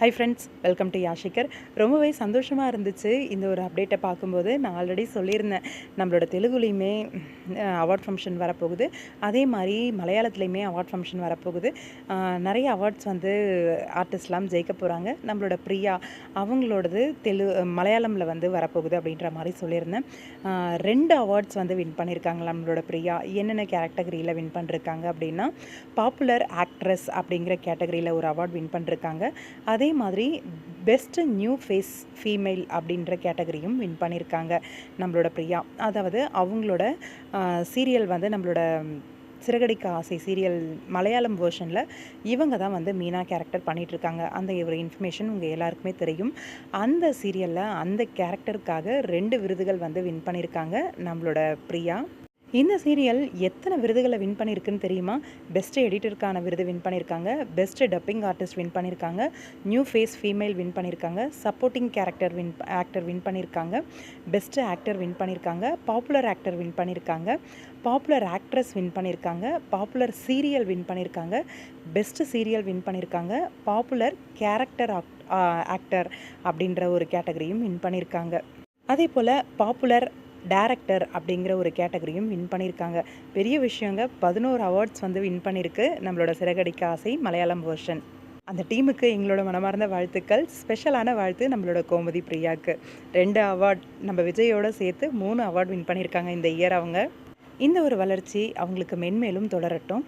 High friends welcome to யாஷிகர் ரொம்பவே சந்தோஷமாக இருந்துச்சு இந்த ஒரு அப்டேட்டை பார்க்கும்போது. நான் ஆல்ரெடி சொல்லியிருந்தேன் நம்மளோட தெலுங்குலேயுமே அவார்ட் ஃபங்க்ஷன் வரப்போகுது. அதே மாதிரி மலையாளத்துலேயுமே அவார்ட் ஃபங்க்ஷன் வரப்போகுது. நிறைய அவார்ட்ஸ் வந்து ஆர்டிஸ்ட்லாம் ஜெயிக்க போகிறாங்க நம்மளோட பிரியா அவங்களோடது தெலு மலையாளமில் வந்து வரப்போகுது அப்படின்ற மாதிரி சொல்லியிருந்தேன். ரெண்டு அவார்ட்ஸ் வந்து வின் பண்ணியிருக்காங்க நம்மளோட பிரியா. என்னென்ன கேட்டகரியில் வின் பண்ணிருக்காங்க அப்படின்னா பாப்புலர் ஆக்ட்ரஸ் அப்படிங்கிற கேட்டகரியில் ஒரு அவார்ட் வின் பண்ணிருக்காங்க. அதே அதே மாதிரி பெஸ்ட்டு நியூ ஃபேஸ் ஃபீமேல் அப்படின்ற கேட்டகரியும் வின் பண்ணியிருக்காங்க நம்மளோட பிரியா. அதாவது அவங்களோட சீரியல் வந்து நம்மளோட சிறகடிக்க ஆசை சீரியல் மலையாளம் வேர்ஷனில் இவங்க தான் வந்து மீனா கேரக்டர் பண்ணிகிட்ருக்காங்க அந்த ஒரு இன்ஃபர்மேஷன் உங்கள் எல்லாருக்குமே தெரியும். அந்த சீரியலில் அந்த கேரக்டருக்காக ரெண்டு விருதுகள் வந்து வின் பண்ணியிருக்காங்க நம்மளோட பிரியா. இந்த சீரியல் எத்தனை விருதுகளை வின் பண்ணியிருக்குன்னு தெரியுமா பெஸ்ட் எடிட்டருக்கான விருது வின் பண்ணியிருக்காங்க பெஸ்ட் டப்பிங் ஆர்டிஸ்ட் வின் பண்ணியிருக்காங்க நியூ ஃபேஸ் ஃபீமேல் வின் பண்ணியிருக்காங்க supporting character win actor win பண்ணியிருக்காங்க பெஸ்ட் ஆக்டர் வின் பண்ணியிருக்காங்க பாப்புலர் ஆக்டர் வின் பண்ணியிருக்காங்க பாப்புலர் ஆக்ட்ரஸ் வின் பண்ணியிருக்காங்க பாப்புலர் சீரியல் வின் பண்ணியிருக்காங்க பெஸ்ட் சீரியல் வின் பண்ணியிருக்காங்க பாப்புலர் கேரக்டர் ஆக்டர் அப்படின்ற ஒரு கேட்டகரியும் வின் பண்ணியிருக்காங்க அதே போல் பாப்புலர் டேரக்டர் அப்படிங்கிற ஒரு கேட்டகரியும் வின் பண்ணியிருக்காங்க. பெரிய விஷயங்க பதினோரு அவார்ட்ஸ் வந்து வின் பண்ணியிருக்கு. நம்மளோட சிறகடிக்க ஆசை மலையாளம் வேர்ஷன் அந்த டீமுக்கு எங்களோட மனமார்ந்த வாழ்த்துக்கள். ஸ்பெஷலான வாழ்த்து நம்மளோட கோமதி பிரியாவுக்கு ரெண்டு அவார்ட் நம்ம விஜயோட சேர்த்து மூணு அவார்ட் வின் பண்ணியிருக்காங்க இந்த இயர் அவங்க. இந்த ஒரு வளர்ச்சி அவங்களுக்கு மென்மேலும் தொடரட்டும்.